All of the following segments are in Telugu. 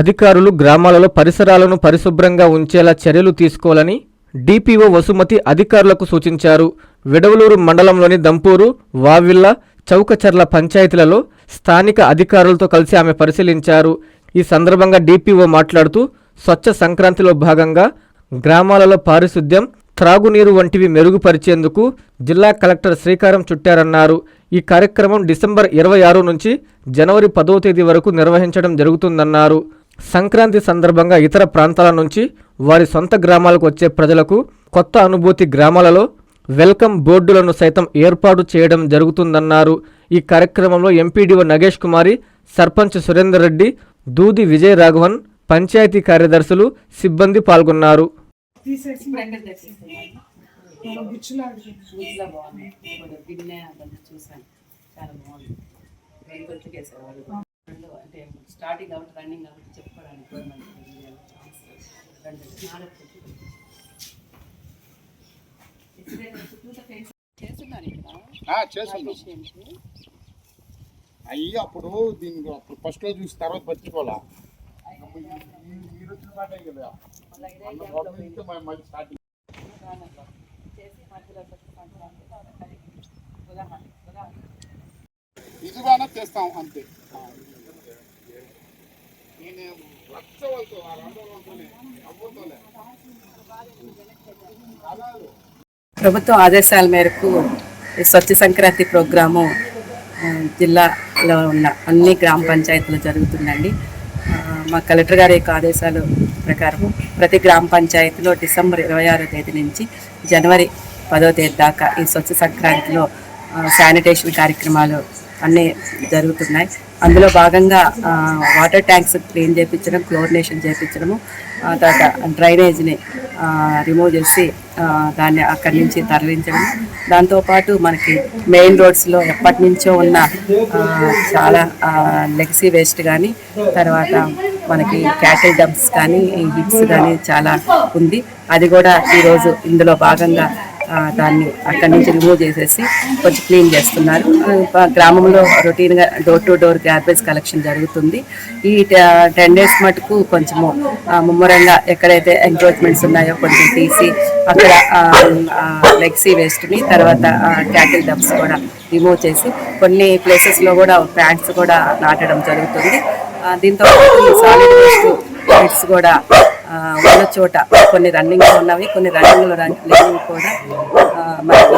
అధికారులు గ్రామాలలో పరిసరాలను పరిశుభ్రంగా ఉంచేలా చర్యలు తీసుకోవాలని డిపిఓ వసుమతి అధికారులకు సూచించారు. విడవలూరు మండలంలోని దంపూరు వావిల్ల చౌకచర్ల పంచాయతీలలో స్థానిక అధికారులతో కలిసి ఆమె పరిశీలించారు. ఈ సందర్భంగా డిపిఓ మాట్లాడుతూ స్వచ్ఛ సంక్రాంతిలో భాగంగా గ్రామాలలో పారిశుద్ధ్యం త్రాగునీరు వంటివి మెరుగుపరిచేందుకు జిల్లా కలెక్టర్ శ్రీకారం చుట్టారన్నారు. ఈ కార్యక్రమం డిసెంబర్ ఇరవై ఆరు నుంచి జనవరి పదో తేదీ వరకు నిర్వహించడం జరుగుతుందన్నారు. సంక్రాంతి సందర్భంగా ఇతర ప్రాంతాల నుంచి వారి సొంత గ్రామాలకు వచ్చే ప్రజలకు కొత్త అనుభూతి గ్రామాలలో వెల్కమ్ బోర్డులను సైతం ఏర్పాటు చేయడం జరుగుతుందన్నారు. ఈ కార్యక్రమంలో ఎంపీడీఓ నగేష్ కుమారి సర్పంచ్ సురేందర్ రెడ్డి దూది విజయ్ రాఘవన్ పంచాయతీ కార్యదర్శులు సిబ్బంది పాల్గొన్నారు. చాలా అంటే స్టార్టింగ్ కాబట్టి రన్నింగ్ కాబట్టి చెప్పుకోవడానికి గవర్నమెంట్ రెండు నాలుగు చేస్తున్నారు ఇక్కడ ఆ, చేస్తున్నాం. విషయంకి అయ్యి అప్పుడు దీన్ని అప్పుడు ఫస్ట్లో చూసి తర్వాత పట్టించుకోవాలా స్టార్టింగ్ ఇదిగానే చేస్తాం అంతే. నేను లక్ష వాళ్ళతో ఆ రెండు వాళ్ళతోనే అవ్వతోనే అలాగే ప్రభుత్వం ఆదేశాల మేరకు ఈ స్వచ్ఛ సంక్రాంతి ప్రోగ్రాము జిల్లాలో ఉన్న అన్ని గ్రామ పంచాయతీలు జరుగుతుందండి. మా కలెక్టర్ గారి యొక్క ఆదేశాల ప్రకారం ప్రతి గ్రామ పంచాయతీలో డిసెంబర్ ఇరవై ఆరో తేదీ నుంచి జనవరి పదో తేదీ దాకా ఈ స్వచ్ఛ సంక్రాంతిలో శానిటేషన్ కార్యక్రమాలు అన్నీ జరుగుతున్నాయి. అందులో భాగంగా వాటర్ ట్యాంక్స్ క్లీన్ చేయించడం క్లోరినేషన్ చేయించడము తర్వాత డ్రైనేజ్ని రిమూవ్ చేసి దాన్ని అక్కడి నుంచి తరలించడం. దాంతోపాటు మనకి మెయిన్ రోడ్స్లో ఎప్పటి నుంచో ఉన్న చాలా లెగసీ వేస్ట్ కానీ తర్వాత మనకి క్యాటిల్ డంప్స్ కానీ హిప్స్ కానీ చాలా ఉంది. అది కూడా ఈరోజు ఇందులో భాగంగా దాన్ని అక్కడి నుంచి రిమూవ్ చేసేసి కొంచెం క్లీన్ చేస్తున్నారు. గ్రామంలో రొటీన్గా door to door garbage collection జరుగుతుంది. ఈ టెన్ డేస్ మటుకు కొంచెము ముమ్మరంగా ఎక్కడైతే ఎంక్రోచ్మెంట్స్ ఉన్నాయో కొంచెం తీసి అక్కడ లెగ్సీ వేస్ట్ని తర్వాత క్యాటిల్ డబ్స్ కూడా రిమూవ్ చేసి కొన్ని ప్లేసెస్లో కూడా ప్యాంట్స్ కూడా నాటడం జరుగుతుంది. దీంతో పాటు సాలిడ్ వేస్ట్ కూడా ఉన్న చోట కొన్ని రన్నింగ్లో ఉన్నవి కొన్ని రన్నింగ్లో లేనివి కూడా మనకి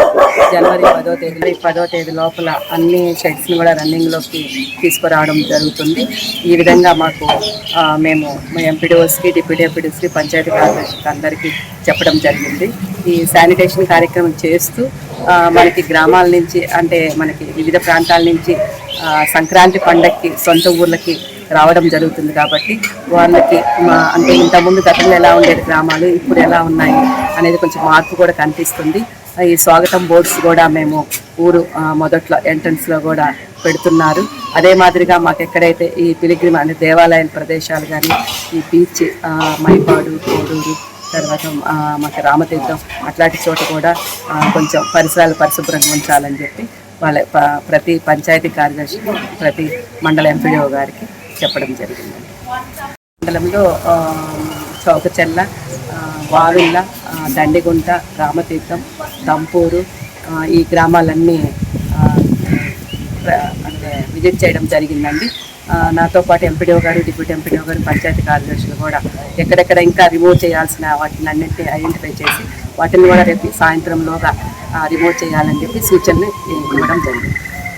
జనవరి పదో తేదీ పదో తేదీ లోపల అన్ని షెడ్స్ని కూడా రన్నింగ్లోకి తీసుకురావడం జరుగుతుంది. ఈ విధంగా మాకు మేము మా ఎంపీడీఓస్కి డిప్యూటీ ఎంపీడీఓస్కి పంచాయతీ కార్యదర్శికి అందరికీ చెప్పడం జరిగింది. ఈ శానిటేషన్ కార్యక్రమం చేస్తూ మనకి గ్రామాల నుంచి అంటే మనకి వివిధ ప్రాంతాల నుంచి సంక్రాంతి పండగకి సొంత ఊర్లకి రావడం జరుగుతుంది కాబట్టి వాళ్ళకి మా అంటే ఇంతకుముందు గతంలో ఎలా ఉండేది గ్రామాలు ఇప్పుడు ఎలా ఉన్నాయి అనేది కొంచెం మార్పు కూడా కనిపిస్తుంది. ఈ స్వాగతం బోర్డ్స్ కూడా మేము ఊరు మొదట్లో ఎంట్రన్స్లో కూడా పెడుతున్నారు. అదే మాదిరిగా మాకు ఎక్కడైతే ఈ పిలిగ్రిమ్ అనే దేవాలయాల ప్రదేశాలు కానీ ఈ బీచ్ మైపాడు కోడూరు తర్వాత మాకు రామతీర్థం అట్లాంటి చోట కూడా కొంచెం పరిసరాలు పరిశుభ్రంగా ఉంచాలని చెప్పి వాళ్ళ ప్రతి పంచాయతీ కార్యదర్శి ప్రతి మండల ఎంపీడీఓ గారికి చెప్పడం జరిగింది. మండలంలో చౌకచెల్ల ఆ, దండిగుంట రామతీర్థం దంపూరు ఈ గ్రామాలన్నీ అంటే విజిట్ చేయడం జరిగిందండి. నాతో పాటు ఎంపీడీఓ గారు డిప్యూటీ ఎంపీడీఓ గారు పంచాయతీ కార్యదర్శులు కూడా ఎక్కడెక్కడ ఇంకా రిమూవ్ చేయాల్సిన వాటిని అన్నింటినీ ఐడెంటిఫై చేసి వాటిని కూడా రేపు సాయంత్రంలోగా రిమూవ్ చేయాలని చెప్పి సూచనలు ఇవ్వడం జరిగింది.